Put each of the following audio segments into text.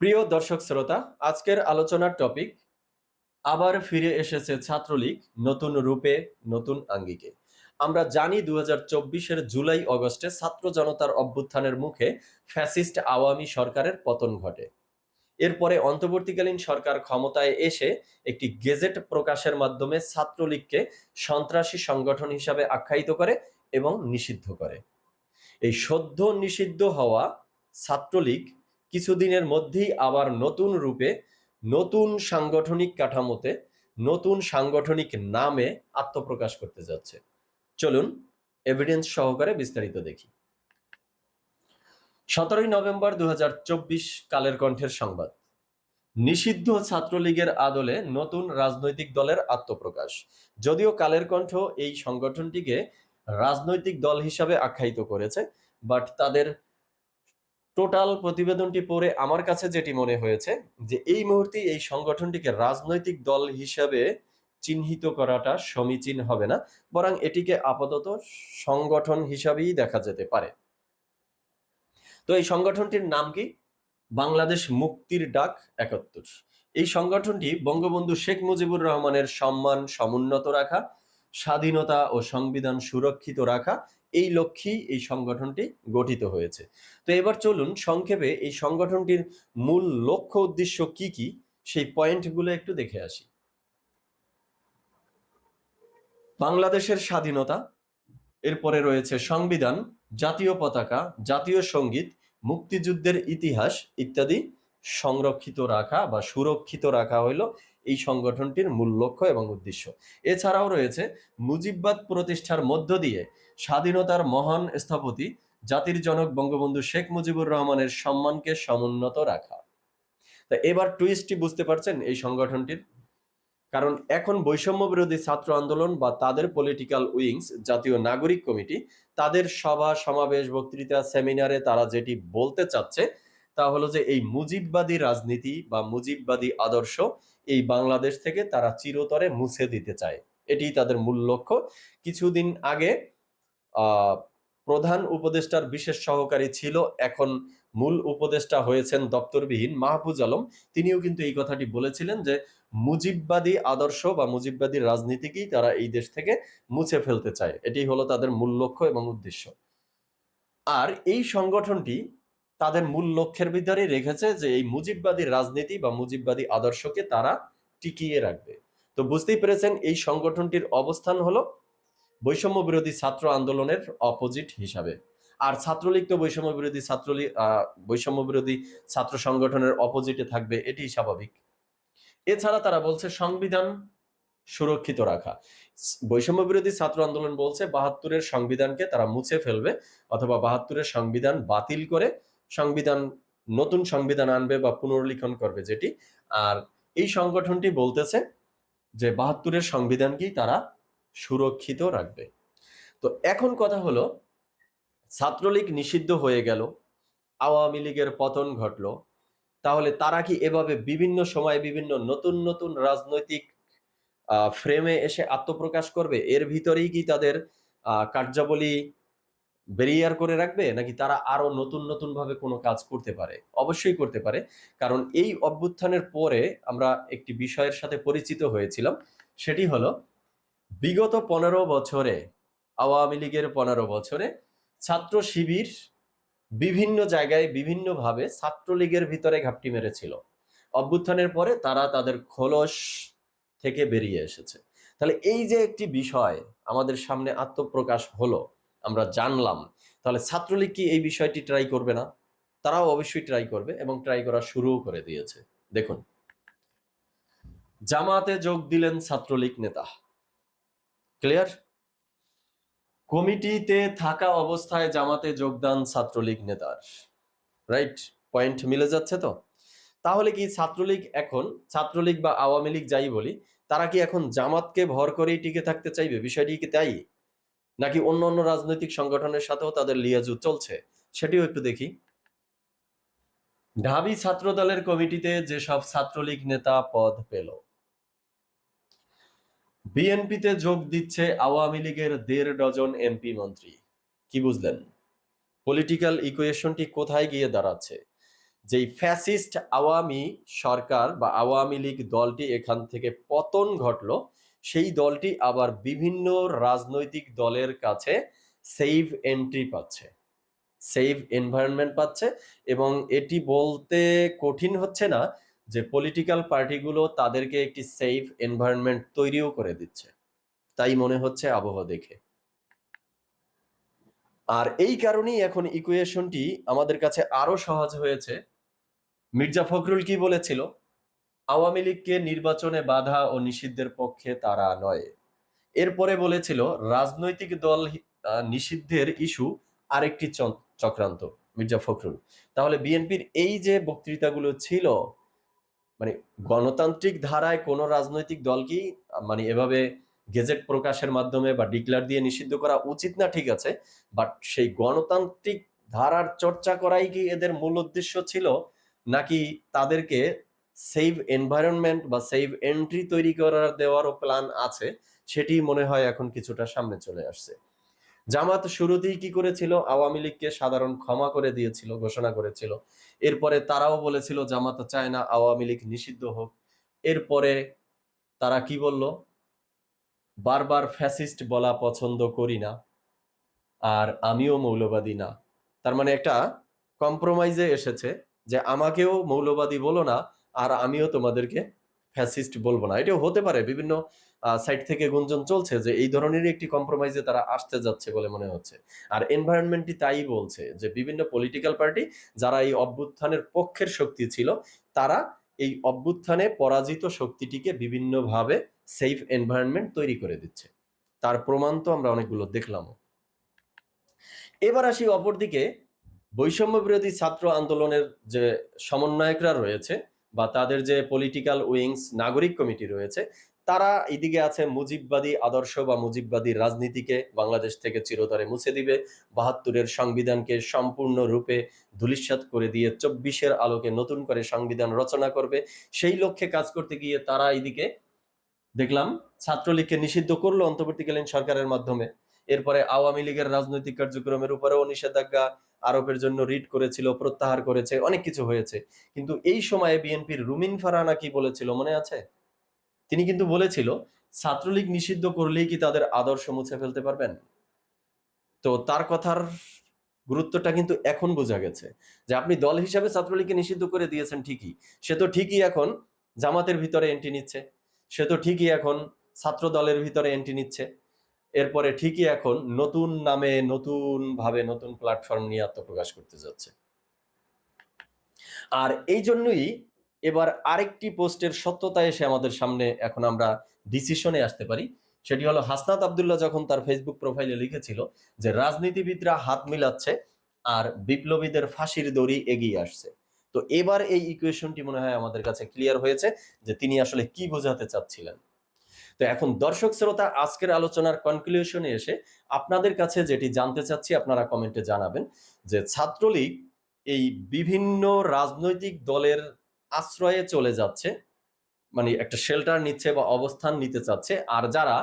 প্রিয় দর্শক শ্রোতা, আজকের আলোচনার টপিক আবার ফিরে এসেছে ছাত্রলীগ নতুন রূপে, নতুন আঙ্গিকে। আমরা জানি দু হাজার জুলাই অগস্টে ছাত্র জনতার অভ্যুত্থানের মুখে ফ্যাসিস্ট আওয়ামী সরকারের পতন ঘটে। এরপরে অন্তর্বর্তীকালীন সরকার ক্ষমতায় এসে একটি গেজেট প্রকাশের মাধ্যমে ছাত্রলীগকে সন্ত্রাসী সংগঠন হিসাবে আখ্যায়িত করে এবং নিষিদ্ধ করে। এই সদ্য নিষিদ্ধ হওয়া ছাত্রলীগ কিছুদিনের মধ্যেই আবার নতুন রূপে, নতুন সাংগঠনিক কাঠামোতে, নতুন সাংগঠনিক নামে আত্মপ্রকাশ করতে যাচ্ছে। চলুন এভিডেন্স সহকারে বিস্তারিত দেখি। সতেরোই নভেম্বর দু হাজার চব্বিশ কালের কণ্ঠের সংবাদ। নিষিদ্ধ ছাত্রলীগের আদলে নতুন রাজনৈতিক দলের আত্মপ্রকাশ। যদিও কালের কণ্ঠ এই সংগঠনটিকে রাজনৈতিক দল হিসাবে আখ্যায়িত করেছে বাট তাদের টোটাল প্রতিবেদনটি পড়ে আমার কাছে যেটি মনে হয়েছে, যে এই মুহূর্তে এই সংগঠনটিকে রাজনৈতিক দল হিসাবে চিহ্নিত করাটা সমীচীন হবে না, বরং এটিকে আপাতত সংগঠন হিসাবেই দেখা যেতে পারে। তো এই সংগঠনটির নাম কি? বাংলাদেশ মুক্তির ডাক একাত্তর। এই সংগঠনটি বঙ্গবন্ধু শেখ মুজিবুর রহমানের সম্মান সমুন্নত রাখা, স্বাধীনতা ও সংবিধান সুরক্ষিত রাখা এই লক্ষ্যেই এই সংগঠনটি গঠিত হয়েছে। তো এবার চলুন সংক্ষেপে এই সংগঠনটির মূল লক্ষ্য উদ্দেশ্য কি কি, সেই পয়েন্টগুলো একটু দেখে আসি। বাংলাদেশের স্বাধীনতা, এরপরে রয়েছে সংবিধান, জাতীয় পতাকা, জাতীয় সংগীত, মুক্তিযুদ্ধের ইতিহাস ইত্যাদি সংরক্ষিত রাখা বা সুরক্ষিত রাখা হইল এই সংগঠনটির মূল লক্ষ্য এবং উদ্দেশ্য। এছাড়াও রয়েছে মুজিববাদ প্রতিষ্ঠার মধ্য দিয়ে স্বাধীনতার মহান স্থপতি জাতির জনক বঙ্গবন্ধু শেখ মুজিবুর রহমানের সম্মানকে সমুন্নত রাখা। তা এবার টুইস্টটি বুঝতে পারছেন এই সংগঠনটির। কারণ এখন বৈষম্য বিরোধী ছাত্র আন্দোলন বা তাদের পলিটিক্যাল উইংস জাতীয় নাগরিক কমিটি, তাদের সভা, সমাবেশ, বক্তৃতা সেমিনারে তারা যেটি বলতে চাচ্ছে তা হলো যে এই মুজিববাদী রাজনীতি বা মুজিববাদী আদর্শ এই বাংলাদেশ থেকে তারা চিরতরে মুছে দিতে চায়। এটি তাদের মূল লক্ষ্য। কিছুদিন আগে প্রধান উপদেষ্টার বিশেষ সহকারী ছিল। এখন মূল উপদেষ্টা হয়েছেন দপ্তরবিহীন মাহফুজ আলম। তিনিও কিন্তু এই কথাটি বলেছিলেন যে মুজিববাদী আদর্শ বা মুজিববাদী রাজনীতিকেই তারা এই দেশ থেকে মুছে ফেলতে চায়। এটি হলো তাদের মূল লক্ষ্য এবং উদ্দেশ্য। আর এই সংগঠনটি তাদের মূল লক্ষ্যের ভিতরে রেখেছে যে এই মুজিববাদী রাজনীতি বা মুজিববাদী আদর্শকে তারা টিকিয়ে রাখবে। তো বুঝতেই পেরেছেন এই সংগঠনটির অবস্থান হলো বৈষম্য বিরোধী ছাত্র আন্দোলনের অপোজিট হিসাবে। আর ছাত্রলীগ তো বৈষম্য বিরোধী ছাত্রলীগ বৈষম্য বিরোধী ছাত্র সংগঠনের অপোজিটে থাকবে এটি স্বাভাবিক। এছাড়া তারা বলছে সংবিধান সুরক্ষিত রাখা। বৈষম্য বিরোধী ছাত্র আন্দোলন বলছে বাহাত্তরের সংবিধানকে তারা মুছে ফেলবে অথবা বাহাত্তরের সংবিধান বাতিল করে সংবিধান, নতুন সংবিধান আনবে বা পুনর্লিখন করবে যেটি, আর এই সংগঠনটি বলতেছে যে বাহাত্তরের সংবিধানকেই তারা সুরক্ষিত রাখবে। তো এখন কথা হলো, ছাত্রলীগ নিষিদ্ধ হয়ে গেল, আওয়ামী লীগের পতন ঘটলো, তাহলে তারা কি এভাবে বিভিন্ন সময়ে বিভিন্ন নতুন নতুন রাজনৈতিক ফ্রেমে এসে আত্মপ্রকাশ করবে? এর ভিতরেই কি তাদের কার্যাবলী বেরিয়ার করে রাখবে? নাকি তারা আরও নতুন নতুন ভাবে কোনো কাজ করতে পারে? অবশ্যই করতে পারে। কারণ এই অভ্যুত্থানের পরে আমরা একটি বিষয়ের সাথে পরিচিত হয়েছিলাম। সেটি হলো, বিগত পনেরো বছরে, আওয়ামী লীগের পনেরো বছরে ছাত্র শিবির বিভিন্ন জায়গায় বিভিন্নভাবে ছাত্রলীগের ভিতরে ঘাপটি মেরেছিল। অভ্যুত্থানের পরে তারা তাদের খোলস থেকে বেরিয়ে এসেছে। তাহলে এই যে একটি বিষয় আমাদের সামনে আত্মপ্রকাশ হলো আমরা জানলাম। তাহলে ছাত্রলীগ কি এই বিষয়টি ট্রাই করবে না? তারাও অবশ্যই ট্রাই করবে এবং ট্রাই করা শুরুও করে দিয়েছে। দেখুন। জামাতে যোগ দিলেন ছাত্রলীগ নেতা। ক্লিয়ার কমিটিতে থাকা অবস্থায় জামাতে যোগদান ছাত্রলীগ নেতার। রাইট পয়েন্ট মিলে যাচ্ছে তো? তাহলে কি ছাত্রলীগ এখন, ছাত্রলীগ বা আওয়ামী লীগ যাই বলি, তারা কি এখন জামাতকে ভর করেই টিকে থাকতে চাইবে? বিষয়টি কি তাই? নাকি অন্য অন্য রাজনৈতিক সংগঠনের সাথেও তাদের লিয়াজু চলছে? সেটিও একটু দেখি। ঢাবি ছাত্র দলের কমিটিতে যেসব ছাত্রলীগ নেতা পদ পেল। বিএনপিতে যোগ দিচ্ছে আওয়ামী লীগের দেড় ডজন এমপি মন্ত্রী। কি বুঝলেন? পলিটিক্যাল ইকুয়েশনটি কোথায় গিয়ে দাঁড়াচ্ছে? যেই ফ্যাসিস্ট আওয়ামী সরকার বা আওয়ামী লীগ দলটি এখান থেকে পতন ঘটলো সেই দলটি আবার বিভিন্ন রাজনৈতিক দলের কাছে সেভ এন্ট্রি পাচ্ছে। সেভ এনভায়রনমেন্ট পাচ্ছে এবং এটি বলতে কঠিন হচ্ছে না যে পলিটিক্যাল পার্টিগুলো তাদেরকে একটি সেফ এনভায়রনমেন্ট তৈরিও করে দিচ্ছে। তাই মনে হচ্ছে আবহাওয়া দেখে। আর এই কারণেই এখন ইকুয়েশনটি আমাদের কাছে আরও সহজ হয়েছে। মির্জা ফখরুল কি বলেছিল? আওয়ামী লীগকে নির্বাচনে বাধা ও নিষিদ্ধের পক্ষে তারা নয়। এরপরে বলেছিল, রাজনৈতিক দল নিষিদ্ধের ইস্যু আরেকটি চক্রান্ত, মির্জা ফখরুল। তাহলে বিএনপির এই যে বক্তৃতাগুলো ছিল মানে গণতান্ত্রিক ধারায় কোনো রাজনৈতিক দলকেই মানে এভাবে গেজেট প্রকাশের মাধ্যমে বা ডিক্লার দিয়ে নিষিদ্ধ করা উচিত না, ঠিক আছে। বাট সেই গণতান্ত্রিক ধারার চর্চা করাই কি এদের মূল উদ্দেশ্য ছিল? নাকি তাদেরকে সেভ এনভায়রনমেন্ট বা সেভ এন্ট্রি তৈরি করার দেওয়ারও প্ল্যান আছে, সেটি মনে হয় এখন কিছুটা সামনে চলে আসছে। জামাত শুরুতেই কি করেছিল? আওয়ামী লীগকে সাধারণ ক্ষমা করে দিয়েছিল, ঘোষণা করেছিল। এরপরে তারাও বলেছিল, জামাত চায় না আওয়ামী লীগ নিষিদ্ধ হোক। এরপরে তারা কি বলল? বারবার ফ্যাসিস্ট বলা পছন্দ করি না, আর আমিও মৌলবাদী না। তার মানে একটা কম্প্রোমাইজে এসেছে যে, আমাকেও মৌলবাদী বলো না আর আমিও তোমাদেরকে ফ্যাসিস্ট বলব না। এটাও হতে পারে, বিভিন্ন সাইট থেকে গুঞ্জন চলছে যে এই ধরনের একটি কম্প্রোমাইজে তারা আসতে যাচ্ছে বলে মনে হচ্ছে। আর এনভায়রনমেন্টটি তাই বলছে যে বিভিন্ন পলিটিক্যাল পার্টি যারা এই অভ্যুত্থানের পক্ষের শক্তি ছিল, তারা এই অভ্যুত্থানে পরাজিত শক্তিটিকে বিভিন্নভাবে সেফ এনভায়রনমেন্ট তৈরি করে দিচ্ছে। তার প্রমাণ তো আমরা অনেকগুলো দেখলামও। এবার আসি অপরদিকে বৈষম্য বিরোধী ছাত্র আন্দোলনের যে সমন্বয়করা রয়েছে বা তাদের যে পলিটিক্যাল উইংস নাগরিক কমিটি রয়েছে, তারা এদিকে আছে মুজিববাদী আদর্শ বা মুজিববাদী রাজনীতিকে বাংলাদেশ থেকে চিরতরে মুছে দিবে, বাহাত্তরের সংবিধানকে সম্পূর্ণরূপে ধূলিসাৎ করে দিয়ে চব্বিশের আলোকে নতুন করে সংবিধান রচনা করবে। সেই লক্ষ্যে কাজ করতে গিয়ে তারা এদিকে দেখলাম ছাত্রলীগকে নিষিদ্ধ করল অন্তর্বর্তীকালীন সরকারের মাধ্যমে। এরপরে আওয়ামী লীগের রাজনৈতিক কার্যক্রমের উপরেও নিষেধাজ্ঞা আরোপের জন্য রিট করেছিল, প্রত্যাহার করেছে, অনেক কিছু হয়েছে। কিন্তু এই সময়ে বিএনপির রুমিন ফারানা কি বলেছিল মনে আছে? তিনি কিন্তু বলেছিল, ছাত্রলীগ নিষিদ্ধ করলেই কি তাদের আদর্শ মুছে ফেলতে পারবেন? তো তার কথার গুরুত্বটা কিন্তু এখন বোঝা গেছে যে আপনি দল হিসাবে ছাত্রলীগকে নিষিদ্ধ করে দিয়েছেন ঠিকই। সে তো ঠিকই এখন জামাতের ভিতরে এন্ট্রি নিচ্ছে। সে তো ঠিকই এখন ছাত্র দলের ভিতরে এন্ট্রি নিচ্ছে। এরপরে ঠিকই এখন নতুন নামে, নতুন ভাবে, নতুন প্ল্যাটফর্ম নিয়ে আত্মপ্রকাশ করতে যাচ্ছে। আর এই জন্যই এবার আরেকটি পোস্টের সত্যতা এসে আমাদের সামনে এখন আমরা ডিসিশনে আসতে পারি। সেটি হলো হাসনাত আবদুল্লাহ যখন তার ফেসবুক প্রোফাইলে লিখেছিল যে, রাজনীতিবিদরা হাত মিলাচ্ছে আর বিপ্লবীদের ফাঁসির দড়ি এগিয়ে আসছে। তো এবার এই ইকুয়েশনটি মনে হয় আমাদের কাছে ক্লিয়ার হয়েছে যে, তিনি আসলে কি বোঝাতে চাচ্ছিলেন। তো এখন দর্শক শ্রোতা, আজকের আলোচনার কনক্লুশনে এসে আপনাদের কাছে যেটি জানতে চাচ্ছি, আপনারা কমেন্টে জানাবেন যে ছাত্রলীগ এই বিভিন্ন রাজনৈতিক দলের আশ্রয়ে চলে যাচ্ছে মানে একটা শেল্টার নিচ্ছে বা অবস্থান নিতে চাচ্ছে, আর যারা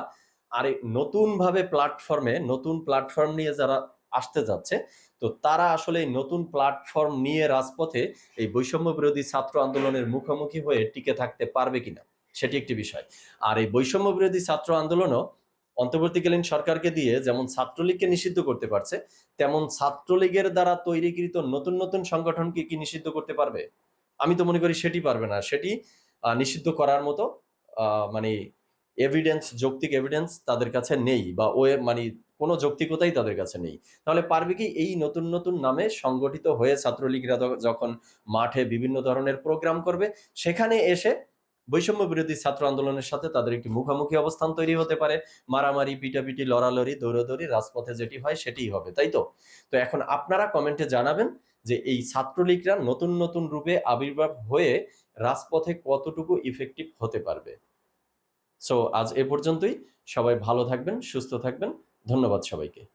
আরে নতুন ভাবে প্ল্যাটফর্মে নতুন প্ল্যাটফর্ম নিয়ে যারা আসতে যাচ্ছে, তো তারা আসলে নতুন প্ল্যাটফর্ম নিয়ে রাজপথে এই বৈষম্য বিরোধী ছাত্র আন্দোলনের মুখোমুখি হয়ে টিকে থাকতে পারবে কিনা। সেটি একটি বিষয়। আর এই বৈষম্য বিরোধী ছাত্র আন্দোলনও অন্তর্বর্তীকালীন সরকারকে দিয়ে যেমন ছাত্রলীগকে নিষিদ্ধ করতে পারছে, তেমন ছাত্রলীগের দ্বারা তৈরিকৃত নতুন নতুন সংগঠনকে কি নিষিদ্ধ করতে পারবে? আমি তো মনে করি সেটি পারবে না। সেটি নিষিদ্ধ করার মতো মানে এভিডেন্স যৌক্তিক এভিডেন্স তাদের কাছে নেই বা ও মানে কোনো যৌক্তিকতাই তাদের কাছে নেই। তাহলে পারবে কি এই নতুন নতুন নামে সংগঠিত হয়ে ছাত্রলীগরা যখন মাঠে বিভিন্ন ধরনের প্রোগ্রাম করবে, সেখানে এসে বৈষম্য বিরোধী ছাত্র আন্দোলনের সাথে তাদের একটি মুখোমুখি অবস্থান তৈরি হতে পারে। মারামারি, পিটাপিটি, লড়ালড়ি, দৌড়াদৌড়ি রাজপথে যেটি হয় সেটিই হবে, তাই তো? তো এখন আপনারা কমেন্টে জানাবেন যে এই ছাত্রলীগরা নতুন নতুন রূপে আবির্ভাব হয়ে রাজপথে কতটুকু ইফেক্টিভ হতে পারবে। সো আজ এ পর্যন্তই। সবাই ভালো থাকবেন, সুস্থ থাকবেন। ধন্যবাদ সবাইকে।